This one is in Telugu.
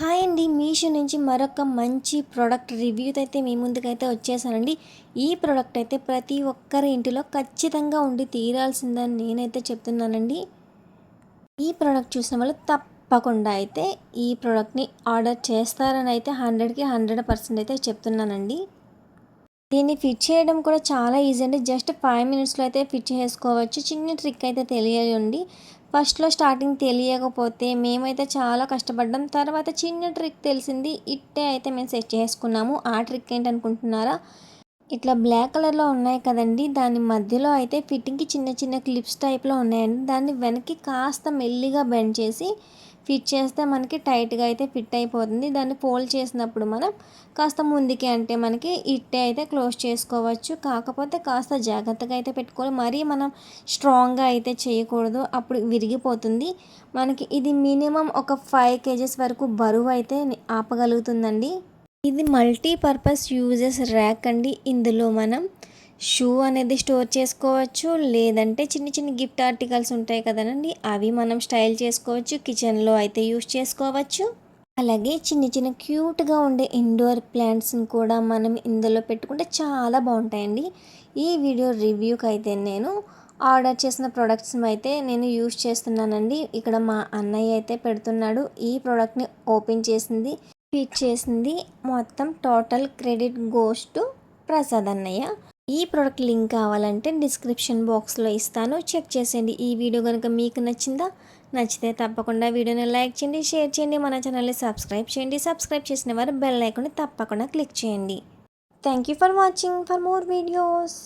హాయ్ అండి మీషో నుంచి మరొక మంచి ప్రోడక్ట్ రివ్యూతో అయితే మీ ముందుకైతే వచ్చేసానండి. ఈ ప్రోడక్ట్ అయితే ప్రతి ఒక్కరి ఇంటిలో ఖచ్చితంగా ఉండి తీరాల్సిందని నేనైతే చెప్తున్నానండి. ఈ ప్రోడక్ట్ చూసిన వాళ్ళు తప్పకుండా అయితే ఈ ప్రోడక్ట్ని ఆర్డర్ చేస్తారని అయితే హండ్రెడ్కి హండ్రెడ్ పర్సెంట్ అయితే చెప్తున్నానండి. దీన్ని ఫిట్ చేయడం కూడా చాలా ఈజీ అండి. జస్ట్ ఫైవ్ మినిట్స్లో అయితే ఫిట్ చేసుకోవచ్చు. చిన్న ట్రిక్ అయితే తెలియండి ఫస్ట్లో స్టార్టింగ్ తెలియకపోతే మేమైతే చాలా కష్టపడ్డాం. తర్వాత చిన్న ట్రిక్ తెలిసింది ఇట్టే అయితే మేము సెట్ చేసుకున్నాము. ఆ ట్రిక్ ఏంటనుకుంటున్నారా ఇట్లా బ్లాక్ కలర్లో ఉన్నాయి కదండి. దాని మధ్యలో అయితే ఫిట్టింగ్కి చిన్న చిన్న క్లిప్స్ టైప్లో ఉన్నాయండి. దాన్ని వెనక్కి కాస్త మెల్లిగా బెండ్ చేసి ఫిట్ చేస్తే మనకి టైట్గా అయితే ఫిట్ అయిపోతుంది. దాన్ని ఫోల్డ్ చేసినప్పుడు మనం కాస్త ముందుకి అంటే మనకి ఇట్టే అయితే క్లోజ్ చేసుకోవచ్చు. కాకపోతే కాస్త జాగ్రత్తగా అయితే పెట్టుకోవాలి. మరీ మనం స్ట్రాంగ్గా అయితే చేయకూడదు. అప్పుడు విరిగిపోతుంది. మనకి ఇది మినిమం ఒక ఫైవ్ కేజెస్ వరకు బరువు అయితే ఆపగలుగుతుందండి. ఇది మల్టీపర్పస్ యూజెస్ ర్యాక్ అండి. ఇందులో మనం షూ అనేది స్టోర్ చేసుకోవచ్చు. లేదంటే చిన్న చిన్న గిఫ్ట్ ఆర్టికల్స్ ఉంటాయి కదనండి అవి మనం స్టైల్ చేసుకోవచ్చు. కిచెన్లో అయితే యూస్ చేసుకోవచ్చు. అలాగే చిన్న చిన్న క్యూట్గా ఉండే ఇండోర్ ప్లాంట్స్ని కూడా మనం ఇందులో పెట్టుకుంటే చాలా బాగుంటాయండి. ఈ వీడియో రివ్యూకి అయితే నేను ఆర్డర్ చేసిన ప్రోడక్ట్స్ అయితే నేను యూస్ చేస్తున్నానండి. ఇక్కడ మా అన్నయ్య అయితే పెడుతున్నాడు. ఈ ప్రోడక్ట్ని ఓపెన్ చేసింది. ట్వీట్ చేసింది మొత్తం total credit goes to Prasad అన్నయ్య. ఈ ప్రోడక్ట్ లింక్ కావాలంటే డిస్క్రిప్షన్ బాక్స్లో ఇస్తాను. చెక్ చేసేయండి. ఈ వీడియో కనుక మీకు నచ్చిందా? నచ్చితే తప్పకుండా వీడియోని లైక్ చేయండి షేర్ చేయండి మన ఛానల్ని సబ్స్క్రైబ్ చేయండి. సబ్స్క్రైబ్ చేసిన వారు బెల్ ఐకాన్ని తప్పకుండా క్లిక్ చేయండి. Thank you for watching. For more videos.